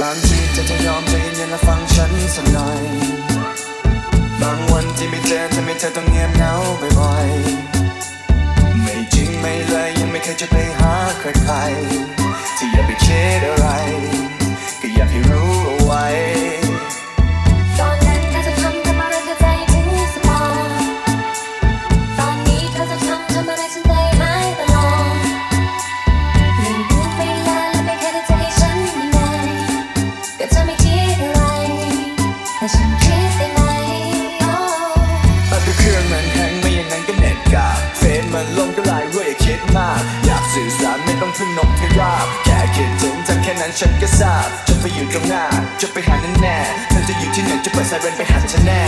บางทีเธอจะยอมใจเย็นและฟังฉันสักหน่อย บางวันที่ไม่เจอทำให้เธอต้องเงียบเหงาบ่อยๆ มาก อยากสื่อสารไม่ต้องพึ่งนกให้ราบแค่คิดถึงจากแค่นั้นฉันก็ทราบจะไปอยู่ตรงหน้าจะไปหาแน่แน่เธอจะอยู่ที่ไหนจะเปิดไซเรนไปหาฉันแน่